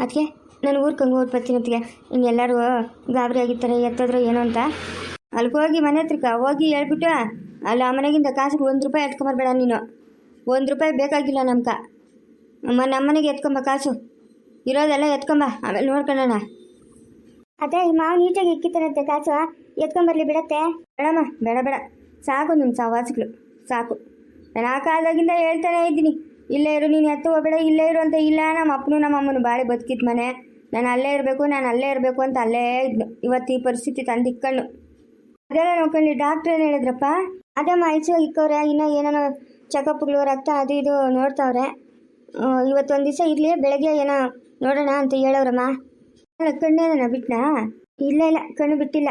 ಅದಕ್ಕೆ ನಾನು ಊರ್ಗೆ ಹಂಗೆ ಓಡ್ ಬರ್ತೀನಿ ಅದಕ್ಕೆ ಎಲ್ಲರೂ ಗಾಬರಿ ಆಗಿರ್ತಾರೆ ಎತ್ತದ್ರು ಏನೋ ಅಂತ. ಅಲ್ಲಿಗೆ ಹೋಗಿ ಮನೆ ಹತ್ರಕ್ಕೆ ಹೋಗಿ ಹೇಳ್ಬಿಟ್ಟು ಅಲ್ಲಿ ಆ ಮನೆಗಿಂದ ಕಾಸಿಗೆ ಒಂದು ರೂಪಾಯಿ ಎತ್ಕೊಂಬರ್ಬೇಡ ನೀನು. ಒಂದು ರೂಪಾಯಿ ಬೇಕಾಗಿಲ್ಲ ನಮ್ಗೆ ಅಮ್ಮ ನಮ್ಮನೆಗೆ ಎತ್ಕೊಂಬ ಕಾಸು. ಇರೋದೆಲ್ಲ ಎತ್ಕೊಂಬ ಆಮೇಲೆ ನೋಡ್ಕೊಳ್ಳೋಣ. ಅದೇ ಈ ಮಾವು ನೀಟಾಗಿ ಇಕ್ಕಿತಾರಂತೆ ಕಾಸು. ಎತ್ಕೊಂಬರ್ಲಿ ಬಿಡತ್ತೆ. ಬೇಡಮ್ಮ ಬೇಡ ಬೇಡ. ಸಾಕು ನಿಮ್ಮ ಸಹವಾಸಗಳು ಸಾಕು. ನಾನು ಆ ಕಾಲದಾಗಿಂದ ಹೇಳ್ತಾನೆ ಇದ್ದೀನಿ. ಇಲ್ಲೇ ಇರು, ನೀನು ಎತ್ತು ಹೋಗಬೇಡ ಇಲ್ಲೇ ಇರು ಅಂತ ಇಲ್ಲ, ನಮ್ಮ ಅಪ್ಪನು ನಮ್ಮ ಅಮ್ಮನು ಬಾಳೆ ಬದುಕಿತ್ತು ಮನೆ. ನಾನು ಅಲ್ಲೇ ಇರಬೇಕು, ನಾನು ಅಲ್ಲೇ ಇರಬೇಕು ಅಂತ ಅಲ್ಲೇ ಇದ್ನು ಇವತ್ತು ಈ ಪರಿಸ್ಥಿತಿ ತಂದಿಕ್ಕಣ್ಣು ಅದೆಲ್ಲ ನೋಡ್ಕೊಂಡು ಡಾಕ್ಟ್ರ್ ಏನು ಹೇಳಿದ್ರಪ್ಪ? ಅದೇ ಮಾಹಿತಿ ಇಕ್ಕವ್ರೆ ಇನ್ನೂ ಏನೇನೋ ಚೆಕಪ್ಗಳು ರಕ್ತ ಅದು ಇದು ನೋಡ್ತಾವ್ರೆ. ಇವತ್ತೊಂದು ದಿವಸ ಇರಲಿ, ಬೆಳಗ್ಗೆ ಏನೋ ನೋಡೋಣ ಅಂತ ಹೇಳವ್ರಮ್ಮ. ಅಲ್ಲ ಕಣ್ಣೇನ ಬಿಟ್ಟನಾ ಇಲ್ಲ ಇಲ್ಲ, ಕಣ್ಣು ಬಿಟ್ಟಿಲ್ಲ.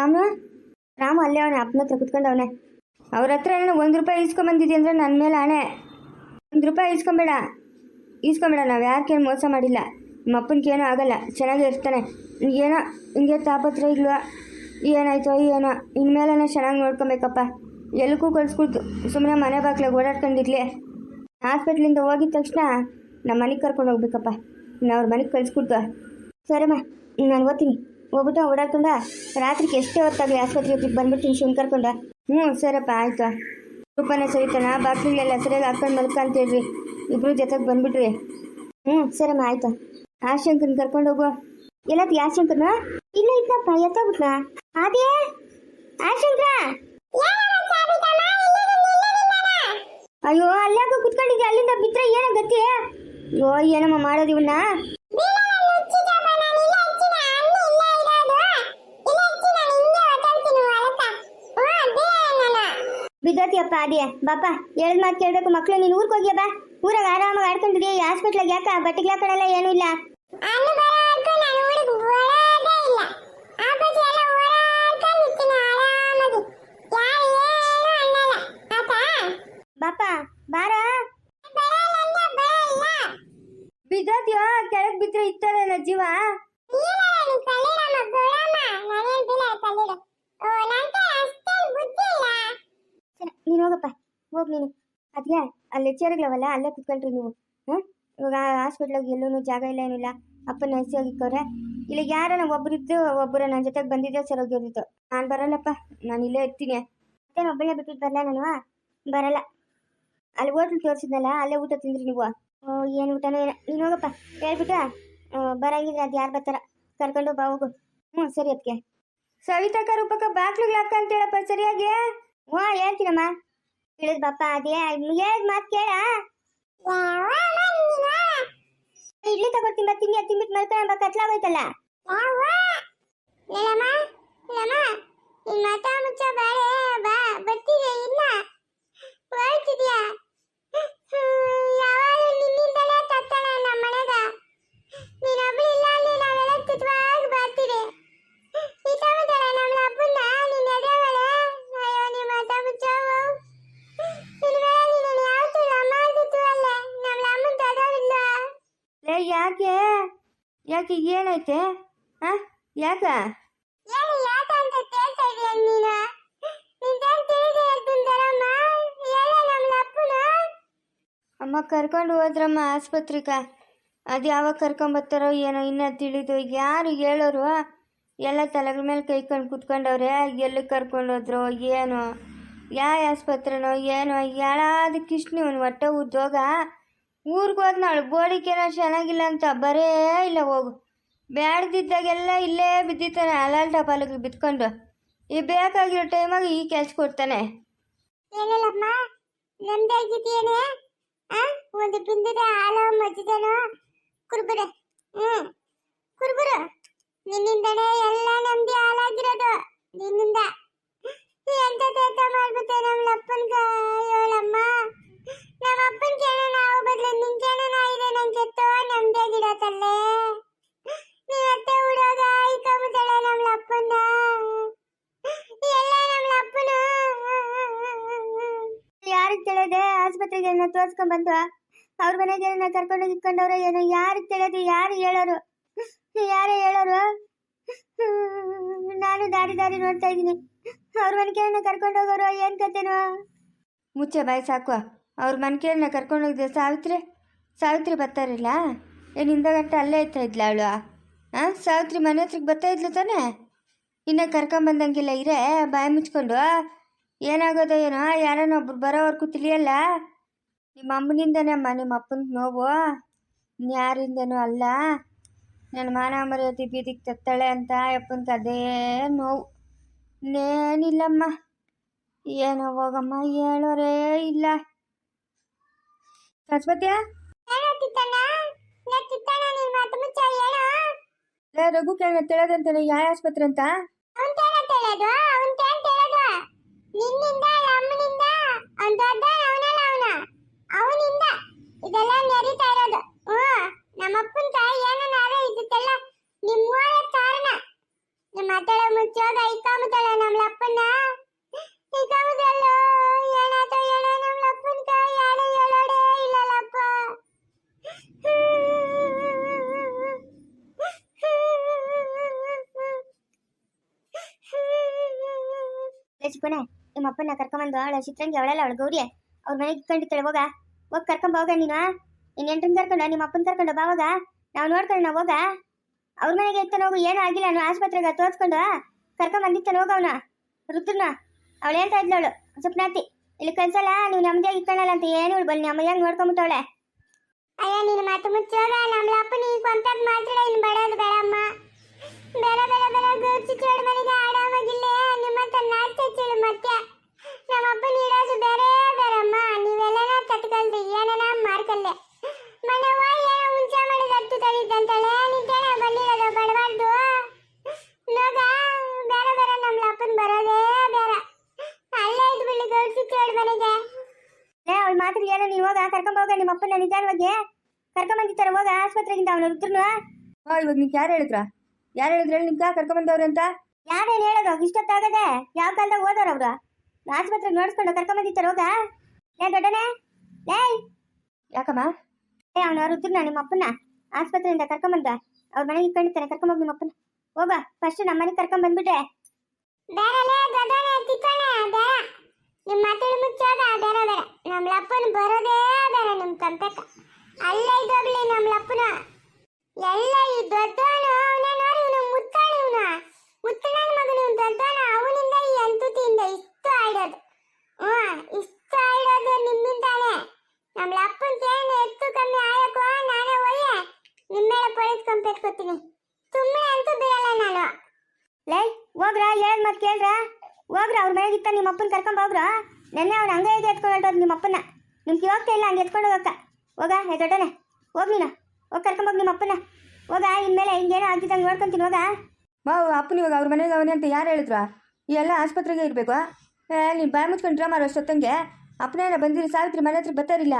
ರಾಮ? ರಾಮ ಅಲ್ಲೇ ಅವನೇ, ಅಪ್ಪನ ಹತ್ರ ಕುತ್ಕೊಂಡವನೆ. ಅವ್ರ ಹತ್ರ ಏನೋ ಒಂದು ರೂಪಾಯಿ ಇಸ್ಕೊಂಬಂದಿದ್ದೆ ಅಂದರೆ ನನ್ನ ಮೇಲೆ ಹಣೆ ಒಂದು ರೂಪಾಯಿ ಇಸ್ಕೊಂಬೇಡ ಇಸ್ಕೊಂಬೇಡ ನಾವು ಯಾರಿಗೇನು ಮೋಸ ಮಾಡಿಲ್ಲ. ನಮ್ಮ ಅಪ್ಪನಿಗೇನೂ ಆಗಲ್ಲ, ಚೆನ್ನಾಗೇ ಇರ್ತಾನೆ. ಏನೋ, ಹಿಂಗೆ ತಾಪತ್ರ ಇಲ್ವಾ? ಏನಾಯ್ತೋ ಏನೋ ಇನ್ಮೇಲೆ ಚೆನ್ನಾಗಿ ನೋಡ್ಕೊಬೇಕಪ್ಪ. ಎಲ್ಲಕ್ಕೂ ಕಳ್ಸ್ಕೊಡ್ತು. ಸುಮ್ಮನೆ ಮನೆ ಬಾಗ್ಲಾಗ ಓಡಾಡ್ಕೊಂಡಿರ್ಲಿ ಹಾಸ್ಪಿಟ್ಲಿಂದ ಹೋಗಿದ ತಕ್ಷಣ ನಮ್ಮ ಮನೆಗೆ ಕರ್ಕೊಂಡು ಹೋಗ್ಬೇಕಪ್ಪ. ಇನ್ನು ಅವ್ರ ಮನೆಗೆ ಕಳ್ಸ್ಕೊಡ್ತು. ಸರಿಮ್ಮ ನಾನು ಓದ್ತೀನಿ ಹೋಗ್ಬಿಟ್ಟು ಓಡಾಡ್ಕೊಂಡ, ರಾತ್ರಿಗೆ ಎಷ್ಟೇ ಹೊತ್ತಾಗಲಿ ಆಸ್ಪತ್ರೆ ಹೋಗಿ ಬಂದ್ಬಿಡ್ತೀನಿ ಶಿವನ್ ಕರ್ಕೊಂಡ ಹ್ಞೂ ಸರಪ್ಪ, ಆಯ್ತು. ರೂಪನೇ ಸರಿತಾನ ಬಾಕ್ಲಿಗೆಲ್ಲ ಸರಿಯಾಗಿ ಹಾಕೊಂಡು ಮಲ್ಕ ಅಂತ ಹೇಳ್ರಿ ಇಬ್ರು ಜೊತೆಗೆ ಬಂದ್ಬಿಡ್ರಿ ಹ್ಞೂ ಸರಮ್ಮ, ಆಯ್ತು. ಆಶಂಕರ್ನ ಕರ್ಕೊಂಡು ಹೋಗು. ಎಲ್ಲತ್ ಆಶಂಕರ್ನ ಇಲ್ಲ ಇದ್ದಪ್ಪ ಎತ್ತಾಗ್ಬಿಟ್ನಾ? ಅದೇ ಆಶಂಕರ ಅಯ್ಯೋ, ಅಲ್ಲಾಗ ಕುತ್ಕೊಂಡಿದ್ದೆ ಅಲ್ಲಿಂದ ಬಿಟ್ರೆ ಏನೋ ಗತಿ? ಅಯ್ಯೋ, ಏನಮ್ಮ ಮಾಡೋದು ಇವನ್ನ? ಬಿದ್ದತಿಯಪ್ಪ ಅದೇ. ಬಾಪ ಹೇಳಿದ ಮಾತು ಕೇಳಬೇಕು. ಮಕ್ಕಳು ನೀನು ಊರಿಗೆ ಹೋಗಿಯಪ್ಪ ಬಾ. ಊರಾಗ ಆರಾಮಾಗಿ ಆಡ್ಕೊಂಡಿದ್ಯಾ? ಈ ಹಾಸ್ಪಿಟ್ಲಾಗ ಯಾಕ? ಬಟ್ಟೆಗಳ ಕಡೆಲ್ಲ ಏನೂ ಇಲ್ಲ. ಬಾಪ ಬಾರ? ಬಿದ್ದೋತಿಯೋ ಕೆಳಗೆ ಬಿದ್ರೆ ಇತ್ತಲ್ಲ ಜೀವ ಸರಿ, ನೀನು ಹೋಗಪ್ಪ ಹೋಗ್ ನೀನು. ಅದ್ಗೆ ಅಲ್ಲಿ ಚೇರ್ಗಳವಲ್ಲ ಅಲ್ಲೇ ಕುತ್ಕೊಳ್ರಿ ನೀವು. ಹಾಂ ಇವಾಗ ಹಾಸ್ಪಿಟ್ಲಾಗ ಎಲ್ಲೂ ಜಾಗ ಇಲ್ಲ ಏನಿಲ್ಲ ಅಪ್ಪನ ಹಸಿ ಹೋಗಿಕ್ಕವ್ರೆ. ಇಲ್ಲಿ ಯಾರನ ಒಬ್ಬರಿದ್ದು ಒಬ್ಬರು ನನ್ನ ಜೊತೆಗೆ ಬಂದಿದ್ದೆ ಸರೋಗಿರೋದಿತ್ತು ನಾನು ಬರಲ್ಲಪ್ಪ ನಾನು ಇಲ್ಲೇ ಇರ್ತೀನಿ. ಮತ್ತೆ ಒಬ್ಬಳೇ ಬಿಟ್ಟಿದ್ದು ಬರಲ್ಲ ನಾನು? ಬರಲ್ಲ. ಅಲ್ಲಿ ಹೋಟ್ಲು ತೋರಿಸಿದ್ನಲ್ಲ ಅಲ್ಲೇ ಊಟ ತಿಂದ್ರಿ ನೀವು. ಓ ಏನು ಊಟನೋ ಏನೋ. ನೀನು ಹೋಗಪ್ಪ ಹೇಳ್ಬಿಟ್ಟು ಆ, ಬರಂಗಿದ್ರೆ ಅದು ಯಾರು ಬರ್ತಾರ. ಕರ್ಕೊಂಡು ಬಾ ಹೋಗು. ಹ್ಞೂ ಸರಿ ಅದಕ್ಕೆ ಸವಿತಕ್ಕ ರೂಪಕ್ಕ ಬಾಕ್ಲಿಗೆ ಹಾಕ ಅಂತ ಹೇಳಪ್ಪ ಸರಿಯಾಗಿ. ಹ್ಞೂ ಹೇಳ್ತೀನಮ್ಮ. ಹೇಳಿದ್ ಬಾಪ, ಅದೇ ಹೇಳಿದ್ ಮಾತ್ ಕೇಳ. ಇಡ್ಲಿ ತಗೊಳ್ತೀನಿ ಬಾ ತಿಂಡಿ ತಿಂಬಿಟ್ ಮಲ್ಕೊಳ್ಳ ಬಾ ಕತ್ಲಾಗೋಯ್ತಲ್ಲ ಲಲಮ್ಮ ಮುಚ್ಚ ಬಾಳೆ ಬಾ ಬರ್ತೀರಿ ಇಲ್ಲ ಹೊರಟಿದ್ಯಾ ಯಾವಾಗಲೂ ನಿನ್ನಿಂದಲೇ ತತ್ತಣ ನಮ್ಮ ಮನೆಗ ನೀನೊಬ್ಳು ಇಲ್ಲ ಅಲ್ಲಿ ನಾವೆಲ್ಲ ತುತ್ವಾಗಿ ಬರ್ತೀರಿ ಇದ್ದಾಳೆ ನಮ್ಮ ಅಪ್ಪನ್ನ ನೀನ್ ಎದೆವಳೆ ಅಯ್ಯೋ ನಿಮ್ಮ ಮತ ಮುಚ್ಚವು ಇನ್ಮೇಲೆ ನೀನು ಯಾವತ್ತೂ ಅಮ್ಮ ಅಂತಿತ್ತು ಅಲ್ಲ ನಮ್ಮ ಅಮ್ಮನ ತಗೋವಿಲ್ಲ ಲೇ ಯಾಕೆ? ಯಾಕೆ ಏನೈತೆ ಹಾ? ಯಾಕ? ಏನು ಯಾಕ ಅಂತ ಕೇಳ್ತಾ ಇದೀಯ ನೀನು? ನಿಂತೇನ್ ತಿಳಿದೆ ಹೇಳ್ತಿದ್ದಾರಮ್ಮ ಎಲ್ಲ ನಮ್ಮ ಅಪ್ಪನ ಅಮ್ಮ ಕರ್ಕೊಂಡು ಹೋದ್ರಮ್ಮ ಆಸ್ಪತ್ರೆಗ. ಅದು ಯಾವಾಗ ಕರ್ಕೊಂಬರ್ತಾರೋ ಏನೋ ಇನ್ನೂ ತಿಳಿದು ಯಾರು ಹೇಳೋರು? ಎಲ್ಲ ತಲೆಗಳ ಮೇಲೆ ಕೈಕೊಂಡು ಕುತ್ಕೊಂಡವ್ರೆ ಎಲ್ಲಿ ಕರ್ಕೊಂಡು ಹೋದ್ರು ಏನೋ? ಯಾವ ಆಸ್ಪತ್ರೆನೋ ಏನೋ? ಹೇಳಾದ ಕಿಶ್ನಿ ನೀವು ಹೊಟ್ಟೆ ಉದ್ದೋಗ ಊರಿಗೆ ಹೋದ್ನಾಳು ಬೋಡಿಕೇನೋ ಚೆನ್ನಾಗಿಲ್ಲ ಅಂತ ಬರೇ ಇಲ್ಲ ಹೋಗು. ಬ್ಯಾಡ್ದಿದ್ದಾಗೆಲ್ಲ ಇಲ್ಲೇ ಬಿದ್ದಿತ್ತಾನೆ ಅಲಾಲ್ ಪಾಲಕ್ಕೆ ಬಿತ್ಕೊಂಡು ಈ ಬೇಕಾಗಿರೋ ಟೈಮಾಗ ಈ ಕೆಲ್ಸ ಕೊಡ್ತಾನೆ. ಏನಿಲ್ಲಮ್ಮ? ನಮ್ದಾಗಿದ್ದೇನೆ ಒಂದು ಬಿಂದಿದ ಹಾಲ ಮಜ್ಜಿಗೆನೋ ಕುರ್ಬುರೆ. ಹ್ಮ್. ಕುರ್ಬುರು, ನಿನ್ನಿಂದನೇ ಎಲ್ಲ ನಂಬಿ ಹಾಲಾಗಿರೋದು ನಿನ್ನಿಂದ. ಎಂತ ತೇತ ಮಾಡ್ಬಿಟ್ಟೆ ನಮ್ಮ ಅಪ್ಪನ್ಗ ಯಾರಿಗೆ ಆಸ್ಪತ್ರೆಗೆ ಏನೋ ತೋರ್ಸ್ಕೊಂಡ್ ಬಂದ್ವ ಅವ್ರ ಮನೆಗೆ ಏನೋ ಕರ್ಕೊಂಡೋಗಿ ಇಟ್ಕೊಂಡವ್ರೆ ಏನೋ? ಯಾರಿಗೆ ಕೇಳೋದು? ಯಾರು ಹೇಳೋರು? ಯಾರೇ ಹೇಳೋರು? ನಾನು ದಾರಿ ದಾರಿ ನೋಡ್ತಾ ಇದ್ದೀನಿ. ಅವ್ರ ಮನೆ ಏನೋ ಕರ್ಕೊಂಡು ಹೋಗೋರು? ಏನು ಕತೆನೋ ಮುಚ್ಚೆ ಬಾಯಿ, ಸಾಕು. ಅವ್ರ ಮನೆಗೆ ಕರ್ಕೊಂಡು ಹೋಗಿದ್ದೆ ಸಾವಿತ್ರಿ? ಸಾವಿತ್ರಿ ಬರ್ತಾರಿಲ್ಲ ಹಿಂದ ಗಂಟೆ ಅಲ್ಲೇ ಇರ್ತಾ ಇದ್ಲ ಅವಳು? ಹಾಂ ಸಾವಿತ್ರಿ ಮನೆ ಹತ್ರಕ್ಕೆ ಬರ್ತಾ ಇದ್ಲು ತಾನೇ? ಇನ್ನೂ ಕರ್ಕೊಂಬಂದಂಗಿಲ್ಲ ಇರೇ? ಬಾಯಿ ಮುಚ್ಕೊಂಡು? ಏನಾಗೋದೋ ಏನೋ? ಯಾರನ್ನ ಒಬ್ರು ಬರೋವರೆಗೂ ತಿಳಿಯಲ್ಲ? ನಿಮ್ಮ ಅಮ್ಮನಿಂದನೇ ಅಮ್ಮ ನಿಮ್ಮ ಅಪ್ಪನ ನೋವು? ಯಾರಿಂದನೂ ಅಲ್ಲ. ನನ್ನ ಮಾನ ಮರ್ಯಾದೆ ಬೀದಿಗೆ ತತ್ತಾಳೆ ಅಂತ ಅಪ್ಪನ ಅದೇ ನೋವು. ಇನ್ನೇನಿಲ್ಲಮ್ಮ. ಏನೋ ಹೋಗಮ್ಮ ಹೇಳೋರೇ ಇಲ್ಲ. ಸರಸ್ವತಿಯ? ರಘು ಕೇಳ ತಿಳದಂತಾನೆ ಯಾವ ಆಸ್ಪತ್ರೆ ಅಂತ ಅವನ್ ತೇನ ಹೇಳೋದು ಅವನ್ ತೇನ್ ಹೇಳೋದು ನಿನ್ನಿಂದ ಅಲ್ಲ ಅಮ್ಮನಿಂದ ಅವ್ನ್ ದೊಡ್ಡ ಅವನಲ್ಲ ಅವನ ಅವನಿಂದ ಇದೆಲ್ಲ ನಡೀತಾ ಇರೋದು ಹ್ಮ್ ನಮ್ಮಪ್ಪನ ತಾಯಿ ಏನನ್ನಾರು ಇದಕ್ಕೆಲ್ಲ ನಿಮ್ಮೋರ ಕಾರಣ ನಮ್ಮ ಮಾತಾಡೋ ಮುಚ್ಚೋದ ಇಕ್ಕಾಮುತ್ತಲ್ಲ ನಮ್ಮ ಅಪ್ಪನ ಇಕ್ಕಾಮುತ್ತಲ್ಲ ಏನಾಯ್ತೋ ಏನೋ ನಮ್ಮ ಅಪ್ಪನ ತಾಯಿ ಯಾರು ಹೇಳೋಡೇ ಇಲ್ಲಲ್ಲಪ್ಪ ಲೇ ಚಿಕ್ಕನೆ ನಿಮ್ಮ ಅಪ್ಪನ ಕರ್ಕೊಂಬಂದು ಅವಳ ಚಿತ್ರಂಗಿ ಅವಳೆಲ್ಲ ಅವಳ ಗೌರಿ. ಅವ್ರ ಮನೆಗೆ ಇಟ್ಕೊಂಡಿರ್ತಾಳೆ ಹೋಗ. ಹೋಗಿ ಕರ್ಕೊಂಡ್ ಹೋಗ ನೀನು. ನಿನ್ನ ಎಂಟ್ರನ್ನ ಕರ್ಕೊಂಡು ನಿಮ್ಮ ಅಪ್ಪನ ಕರ್ಕೊಂಡು ಬಾ ಹೋಗ. ನಾವು ನೋಡ್ಕೊಂಡು ಹೋಗ. ಅವ್ರ ಮನೆಗೆ ಇತ್ತಾನ ಹೋಗು, ಏನೂ ಆಗಿಲ್ಲ ನಾನು ಆಸ್ಪತ್ರೆಗೆ ತೋರಿಸ್ಕೊಂಡು. ಕರ್ಕೊಂಡ್ ಬಂದಿತ್ತಾನ ಹೋಗ ಅವನ ರುದ್ರನ ಅವಳು ಹೇಳ್ತಾ ಇದ್ಲವಳು ಅವಳು, ಸುಪ್ನಾತಿ. ಇಲ್ಲಿ ಕನ್ಸಲ್ಲ ನೀವು ನಮ್ದೇ ಇಟ್ಕೊಳ್ಳಲ್ಲ ಅಂತ ಏನು ಬಲ್ ನಮ್ಮ ಹೆಂಗ್ ನೋಡ್ಕೊಂಬಿಟ್ಟವಳೆ. ಅಯ್ಯ ನಿನ್ನ ಮಾತು ಮುಚ್ಚೋಗ ನಮ್ಮ ಅಪ್ಪನ ಈಗ ಕೊಂತದ್ ಮಾತ್ರ ಇನ್ನು ಬಡೋದು ಬೇಡಮ್ಮ ಬೇಡ ಬೇಡ ಬೇಡ ಗೌರ್ಚಿ ಚೇಳು ಮನೆಗೆ ಆಡಾಮಾಗಿಲ್ಲ ನಿಮ್ಮ ನಾಡ್ತಾ ಚೇಳು ಮತ್ತೆ ನಮ್ಮ ಅಪ್ಪನ ಇಡೋದು ಬೇರೆ ಬೇರಮ್ಮ ನೀವೆಲ್ಲನ ತಟ್ಕಲ್ರಿ ಏನನ ಮಾಡ್ಕಲ್ಲೆ ಮನೆವ ಏನೋ ಮುಂಚೆ ಮಾಡಿದ ಹತ್ತು ತಡಿದಂತಾಳೆ ನಿಂತೇನೆ ಬಂದಿರೋದು ಬಡಬಾರ್ದು ನೋಗ ಬೇಡ ಬೇಡ ನಮ್ಮ ಅಪ್ಪನ ಬರೋದೇ ಬೇಡ ಅಲ್ಲೇ ಇದ್ದು ಬಿಡಿ ಗೌರ್ಚಿ ಚೇಳು ಮನೆಗೆ ಲೇ ಮಾತ್ರ ಏನೋ ನೀನು ಹೋಗ ಕರ್ಕೊಂಡ್ ಹೋಗ ನಿಮ್ಮ ಅಪ್ಪನ ನಿಧಾನವಾಗಿ. ಕರ್ಕೊಂಡ್ ಬಂದಿರ್ತಾರೆ ಹೋಗ ಆಸ್ಪತ್ರೆಗಿಂತ ಅವನು ರುದ್ರನು ಹಾಂ ಇವಾಗ ನಿಂಗೆ ಯಾರು ಹೇಳಿದ್ರ? ಯಾರು ಹೇಳಿದ್ರು ಹೇಳಿ ನಿಂಗೆ ಕರ್ಕೊಂಬಂದವ್ರೆ ಅಂತ. ಯಾರೇನು ಹೇಳೋದು? ಇಷ್ಟೊತ್ತಾಗದೆ. ಯಾವ ಕಾಲದಾಗ ಓದೋರು ಅವರು? ಆಸ್ಪತ್ರೆಗೆ ನೋಡಿಸ್ಕೊಂಡು ಕರ್ಕೊಂಬಂದಿರ್ತಾರೆ ಹೋಗ. ಲೇ ದೊಡ್ಡನೇ. ಲೇ. ಯಾಕಮ್ಮ? ಏ ಅವನ ರುದ್ರನ ನಿಮ್ಮ ಅಪ್ಪನ ಆಸ್ಪತ್ರೆಯಿಂದ ಕರ್ಕೊಂಬಂದ ಅವ್ರ ಮನೆಗೆ ಕಂಡಿತಾರೆ ಕರ್ಕೊಂಬೋಗಿ ನಿಮ್ಮ ಅಪ್ಪನ ಹೋಗ ಫಸ್ಟ್ ನಮ್ಮ ಮನೆಗೆ ಕರ್ಕೊಂಡ್ ಬಂದ್ಬಿಟ್ರೆ. ಬೇರಲೇ ದೊಡ್ಡನೇ ತಿಕ್ಕಣೆ ಬೇಡ. ನಿಮ್ಮ ಮಾತಾಡಿ ಮುಚ್ಚಾದ ಅದರ ಅದರ ನಮ್ಮ ಲಪ್ಪನ ಬರೋದೇ ಅದರ ನಿಮ್ಮ ಕಂಪೆಕ ಅಲ್ಲೇ ಇದ್ದೋಗ್ಲಿ ನಮ್ಮ ಲಪ್ಪನ. ಎಲ್ಲ ಈ ದೊಡ್ಡವನು ಅವನೇ ನೋಡಿ ಇವನು ಮುತ್ತಾಣ ಇವನು. ಮುತ್ತಣ್ಣನ ಮಗನು ಇವನು ದೊಡ್ಡವನು. ಅವನಿಂದ ಈ ಅಂತುತಿಯಿಂದ ಇಷ್ಟು ಆಡೋದು ಹ್ಞೂ, ಇಷ್ಟು ಆಡೋದು ನಿಮ್ಮಿಂದಾನೆ. ನಮ್ಮ ಲಪ್ಪನ ಏನು ಎತ್ತು ಕಮ್ಮಿ ಆಯಕ್ಕೋ ನಾನೇ ಒಳ್ಳೆ ನಿಮ್ಮ ಮೇಲೆ ಪೊಲೀಸ್ ಕಂಪ್ಲೇಂಟ್ ಕೊಡ್ತೀನಿ. ಸುಮ್ಮನೆ ಅಂತೂ ಬಿಡಲ್ಲ ನಾನು. ಲೈ, ಹೋಗ್ರಾ ಹೇಳ್ ಮತ್ತೆ ಕೇಳ್ರ? ಹೋಗ್ರ ಅವ್ರ ಮನೆಗೆ ಇತ್ತ ನಿಮ್ಮ ಅಪ್ಪನ ಕರ್ಕೊಂಡ್ ಹೋಗ್ರ. ನೆನ್ನೆ ಅವ್ನು ಹಂಗೆ ಎತ್ಕೊಂಡು ಹೊರಟೋದು ನಿಮ್ಮ ಅಪ್ಪನ ನಿಮ್ಗೆ ಹೋಗ್ತಾ ಇಲ್ಲ ಹಂಗೆ ಎತ್ಕೊಂಡು ಹೋಗಕ್ಕ. ಹೋಗ ಹೇ ದೊಡ್ಡನೆ ಹೋಗ್ ನೀನು. ಹೋಗಿ ಕರ್ಕೊಂಬೋಗಿ ನಿಮ್ಮ ಅಪ್ಪನ ಹೋಗ ಇನ್ಮೇಲೆ ಹಿಂಗೇನೋ ಆಗಿದ್ದಂಗೆ ನೋಡ್ಕೊಂತೀನಿ ಹೋಗ. ಮಾವು ಅಪ್ಪನ ಇವಾಗ ಅವ್ರ ಮನೆಗೆ ಅವನೇ ಅಂತ ಯಾರು ಹೇಳಿದ್ರು? ಈ ಎಲ್ಲ ಆಸ್ಪತ್ರೆಗೆ ಇರಬೇಕು. ಏ ನೀನು ಬಾಯಿ ಮುಚ್ಕೊಂಡು ಡ್ರಾ ಮಾಡೋ ಅಷ್ಟೊತ್ತಂಗೆ. ಅಪ್ಪನೇನ ಬಂದಿರಿ ಸಾವಿತ್ರಿ ಮನೆ ಹತ್ರಕ್ಕೆ ಬರ್ತಾರಿಲ್ಲ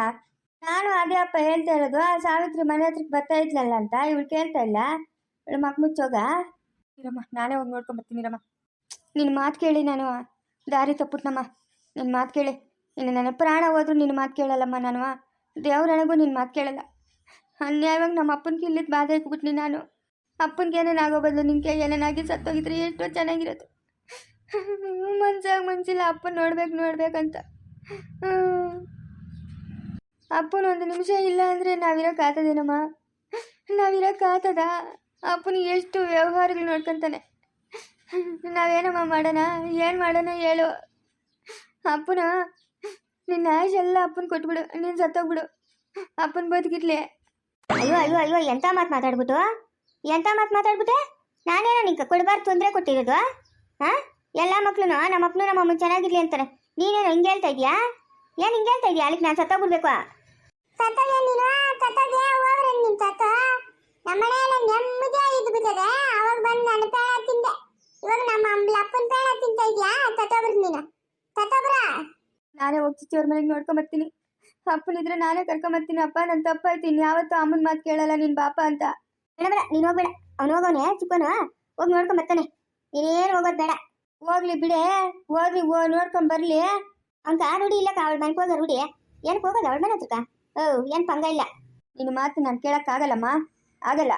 ನಾನು ಅದೇ ಅಪ್ಪ ಹೇಳ್ತಾ ಇರೋದು ಆ ಸಾವಿತ್ರಿ ಮನೆ ಹತ್ರಕ್ಕೆ ಬರ್ತಾ ಇದ್ಲಲ್ಲ ಅಂತ ಇವಳು ಕೇಳ್ತಾ ಇಲ್ಲ. ಇವಳು ಮಕ್ ಮುಚ್ಚೋಗ? ಇರಮ್ಮ ನಾನೇ ಹೋಗಿ ನೋಡ್ಕೊಂಬರ್ತೀನಿ ಇರಮ್ಮ. ನಿನ್ನ ಮಾತು ಕೇಳಿ ನಾನು ದಾರಿ ತಪ್ಪುಟ್ನಮ್ಮ ನಿನ್ನ ಮಾತು ಕೇಳಿ. ಇನ್ನು ನನ್ನ ಪ್ರಾಣ ಹೋದ್ರೂ ನಿನ್ನ ಮಾತು ಕೇಳಲ್ಲಮ್ಮ ನಾನು. ದೇವ್ರಣಗೂ ನಿನ್ನ ಮಾತು ಕೇಳಲ್ಲ. ಅನ್ಯಾಯವಾಗಿ ನಮ್ಮ ಅಪ್ಪನಿಗೆ ಇಲ್ಲಿದ್ದು ಬಾಧೆ ಇಕ್ಬಿಟ್ನಿ ನಾನು. ಅಪ್ಪನಿಗೆ ಏನೇನಾಗೋ ಬದಲು ನಿಂಗೆ ಏನೇನಾಗಿ ಸತ್ತೋಗಿದ್ರೆ ಎಷ್ಟೋ ಚೆನ್ನಾಗಿರೋದು ಮನ್ಸಾಗ ಮನ್ಸಿಲ್ಲ, ಅಪ್ಪನ ನೋಡ್ಬೇಕು ನೋಡ್ಬೇಕಂತ. ಅಪ್ಪನ ಒಂದು ನಿಮಿಷ ಇಲ್ಲ ಅಂದರೆ ನಾವಿರೋ ನಾವಿರೋಕ್ಕಾಗ್ತದ ಅಪ್ಪನಿಗೆ ಎಷ್ಟು ವ್ಯವಹಾರಗಳು ನೋಡ್ಕೊಂತಾನೆ. ನಾವೇನಮ್ಮ ಮಾಡೋಣ? ಏನು ಮಾಡೋಣ ಹೇಳು. ಅಪ್ಪನ ನಿನ್ನ ಆಯುಷ್ ಎಲ್ಲ ಅಪ್ಪನ ಕೊಟ್ಬಿಡು. ನೀನು ಸತ್ತೋಗ್ಬಿಡು. ಅಪ್ಪನ ಬದುಕಿರ್ಲಿ. ಅಯ್ಯೋ ಅಯ್ಯೋ ಅಯ್ಯೋ ಎಂಥ ಮಾತು ಮಾತಾಡ್ಬಿಟ್ಟು? ಎಂಥ ಮಾತು ಮಾತಾಡ್ಬಿಟ್ಟೆ? ನಾನೇನೋ ನಿಂಗೆ ಕೊಡಬಾರ್ದು ತೊಂದರೆ ಕೊಟ್ಟಿರೋದು? ಹಾಂ? ಎಲ್ಲ ಮಕ್ಕಳು ನಮ್ಮ ಅಪ್ಪನು ನಮ್ಮ ಅಮ್ಮನ ಚೆನ್ನಾಗಿರ್ಲಿ ಅಂತಾರೆ. ನೀನೇನು ಹಿಂಗೆ ಹೇಳ್ತಾ ಇದೀಯಾ? ಏನು ಹಿಂಗೆ ಹೇಳ್ತಾ ಇದೀಯಾ? ಅಲ್ಲಿಗೆ ನಾನು ಸತ್ತೋಗ್ಬಿಡ್ಬೇಕು. ಸತ್ತೋಗೆ ನೀನು? ಸತ್ತೋಗೆ ಹೋಗ್ರೆ ನಿನ್ ಸತ್ತ. ನಮ್ಮನೆಯಲ್ಲ ನೆಮ್ಮದಿಯಾಗಿ ಇದ್ದು ಬಿಟ್ಟದೆ ಅವಾಗ ಬಂದು ನಾನು ಪೇಳ ತಿಂದೆ ಇವಾಗ ನಮ್ಮ ಅಮ್ಮ ಅಪ್ಪನ ಪೇಳ ತಿಂತ ತತ್ತೋಬ್ರ ನೀನು. ನಾನೇ ಹೋಗಿ ಚಿಚ್ಚಿಯವ್ರ ಮನೆಗೆ ನೋಡ್ಕೊಂಬರ್ತೀನಿ ಅಪ್ಪನಿದ್ರೆ ನಾನೇ ಕರ್ಕೊಂಬರ್ತೀನಿ ಅಪ್ಪ ನನ್ನ ತಪ್ಪಾಯ್ತು ಇನ್ಯಾವತ್ತೂ ಅಮ್ಮನ ಮಾತು ಕೇಳಲ್ಲ ನಿನ್ ಬಾಪ ಅಂತ. ಬೇಡ ನೀನು ಹೋಗ್ಬೇಡ. ಅವ್ನು ಹೋಗೋನೆ ಚಿಕ್ಕವನು. ಹೋಗಿ ನೋಡ್ಕೊಂಡ್ ಬರ್ತಾನೆ. ನೀನೇನು ಹೋಗೋದು ಬೇಡ. ಹೋಗ್ಲಿ ಬಿಡೆ ಹೋಗ್ಲಿ ಹೋ ನೋಡ್ಕೊಂಡ್ ಬರ್ಲಿ. ಅವ್ನ್ಗ ರೂಢಿ ಇಲ್ಲ ಅವಳ ಮನೆಗೆ ಹೋಗೋ ರೂಢಿ. ಏನಕ್ಕೆ ಹೋಗೋದು ಅವಳ ಮನೆ ಹತ್ರಕ್ಕ? ಓ ಏನು ಪಂಗ ಇಲ್ಲ. ನಿನ್ನ ಮಾತು ನಾನು ಕೇಳೋಕ್ಕಾಗಲ್ಲಮ್ಮ ಆಗಲ್ಲ.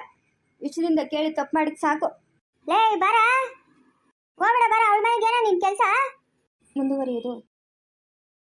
ವಿಷಯದಿಂದ ಕೇಳಿ ತಪ್ಪು ಮಾಡಿದ್ ಸಾಕು. ಲೇ ಬಾರ. ಹೋಗ್ಬೇಡ ಬರ ಅವಳ ಮನೆಗೆ ಏನೋ ನಿನ್ ಕೆಲಸ? ಮುಂದುವರಿಯೋದು